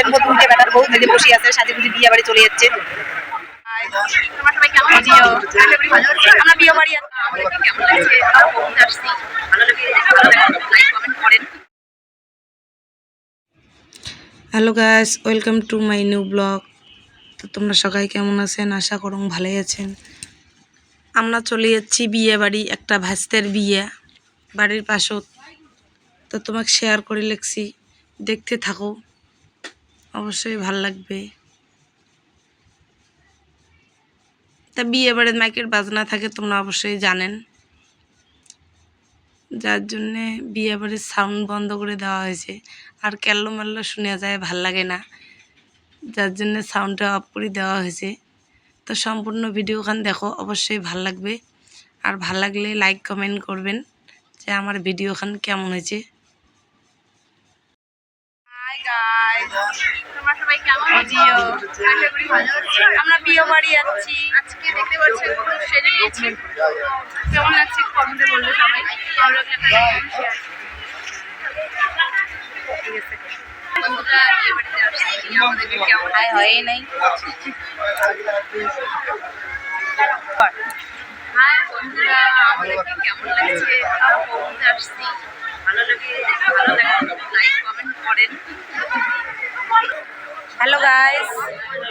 এর মধ্যে বেটার বউ থেকে বসে আছে সাজে গুজি বিয়ে বাড়ি চলে যাচ্ছে। Hello guys, welcome to my new blog. তো তোমরা সবাই কেমন আছেন? আশা করুন ভালোই আছেন। আমরা চলে যাচ্ছি বিয়ে বাড়ি, একটা ভাস্তের বিয়ে বাড়ির পাশত তো তোমাকে শেয়ার করে লেখছি। দেখতে থাকো। অবশ্যই ভালো লাগবে। তা বিয়ে বাড়ির মাইকের বাজনা থাকে তোমরা অবশ্যই জানেন। যার জন্যে বিয়ে বাড়ির সাউন্ড বন্ধ করে দেওয়া হয়েছে। আর ক্যাল্লো মাল্লো শুনে যায় ভালো লাগে না। যার জন্যে সাউন্ডটা অফ করে দেওয়া হয়েছে। তো সম্পূর্ণ ভিডিওখান দেখো, অবশ্যই ভালো লাগবে। আর ভালো লাগলে লাইক, কমেন্ট করবেন যে আমার ভিডিওখান কেমন হয়েছে। গাইস তোমরা সবাই কেমন আছো? আশা করি ভালো আছো। আমরা বিয়ে বাড়ি যাচ্ছি। আজকে দেখতে পাচ্ছেন পুরো সেজে নিয়েছি কেমন লাগছে কমেন্টে বলবে সবাই। ভালো লাগলে একটা comment share ঠিক আছে। বন্ধুরা বিয়ে বাড়িতে আসছি। আমাদেরকে কেমন হয় নাই। হাই বন্ধুরা আমাদেরকে কেমন লাগছে? আমরা আসছি। ভালো লাগে লাইক কমেন্ট করেন hello guys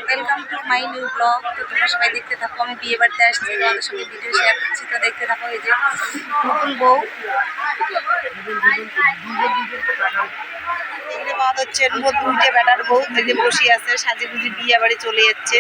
welcome to my new blog. তো তোমরা সবাই দেখতে থাকো আমি বিয়ে বাড়িতে আসছি তোমাদের সঙ্গে ভিডিও শেয়ার করছি। তো দেখতে থাকো এই যে নতুন বউ। মাছ হচ্ছে এর বেটার বউ থেকে বসে আছে সাজে গুজি বিয়ে বাড়ি চলে যাচ্ছে।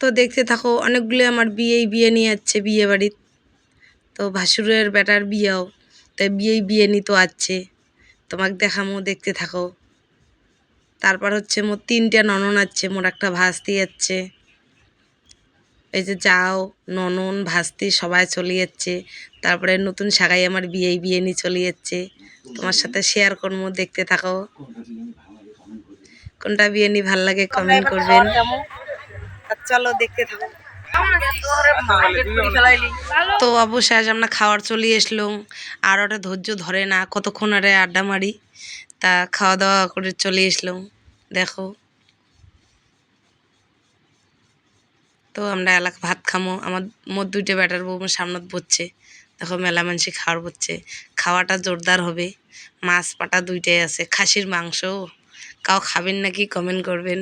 তো দেখতে থাকো অনেকগুলো আমার বিয়েই বিয়ে নিয়ে যাচ্ছে বিয়ে বাড়ির তো ভাসুরের বেটার বিয়েও তাই বিয়েই বিয়ে নিয়ে তো আছে তোমাকে দেখামো দেখতে থাকো। তারপর হচ্ছে মোর তিনটা ননন আছে মোর একটা ভাস্তি যাচ্ছে এই যে যাও ননন ভাস্তি সবাই চলে যাচ্ছে। তারপরে নতুন শাখায় আমার বিয়েই বিয়ে নিয়ে চলে যাচ্ছে। তোমার সাথে শেয়ার করব দেখতে থাকো। কোনটা বিয়ে নিয়ে ভালো লাগে কমেন্ট করবেন। চলো দেখতে থাকো। তো অবশেষ আমরা খাওয়ার চলে এসলাম। আর ওটা ধৈর্য ধরে না, কতক্ষণ আরে আড্ডা মারি, তা খাওয়া দাওয়া করে চলে এসলাম। দেখো। তো আমরা এলাকা ভাত খামো। আমার মোট দুইটা ব্যাটার বউ সামনে বসছে। দেখো, মেলা মানুষই খাওয়ার বসছে। খাওয়াটা জোরদার হবে। মাছ পাটা দুইটাই আছে। খাসির মাংস কাউ খাবেন নাকি কমেন্ট করবেন।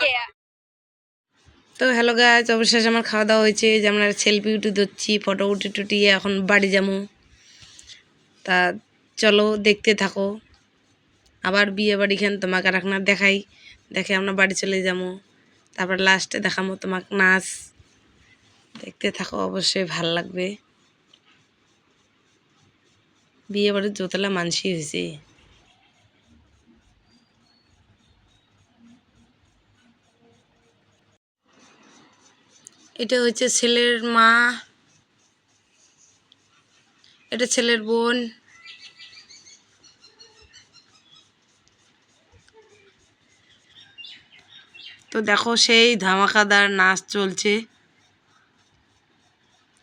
কে তো হ্যালো গাছ অবশেষে আমার খাওয়া দাওয়া হয়েছে। যে আমরা সেলফি উঠে ধরছি ফটো উঠে টুটিয়ে এখন বাড়ি যাব। তা চলো দেখতে থাকো। আবার বিয়ে বাড়ি খান তোমাকে আর না দেখাই। দেখে আমরা বাড়ি চলে যাব। তারপর লাস্টে দেখামো তোমাকে নাচ। দেখতে থাকো, অবশ্যই ভালো লাগবে। বিয়ে বাড়ির জোতলা মানসি হয়েছে। এটা হচ্ছে ছেলের মা। এটা ছেলের বোন। তো দেখো সেই ধামাকাদার নাচ চলছে।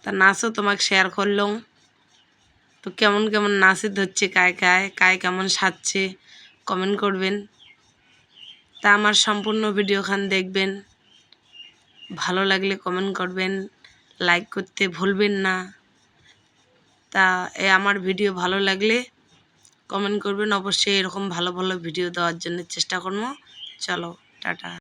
তা নাচও তোমাকে শেয়ার করলাম। তো কেমন কেমন নাচে ধরছে, কায় কায় কায় কেমন সাজছে কমেন্ট করবেন। তা আমার সম্পূর্ণ ভিডিওখান দেখবেন। ভালো লাগলে কমেন্ট করবেন লাইক করতে ভুলবেন না। তা এ আমার ভিডিও ভালো লাগলে কমেন্ট করবেন। অবশ্যই এরকম ভালো ভালো ভিডিও দেওয়ার জন্য চেষ্টা করব। চলো, টাটা।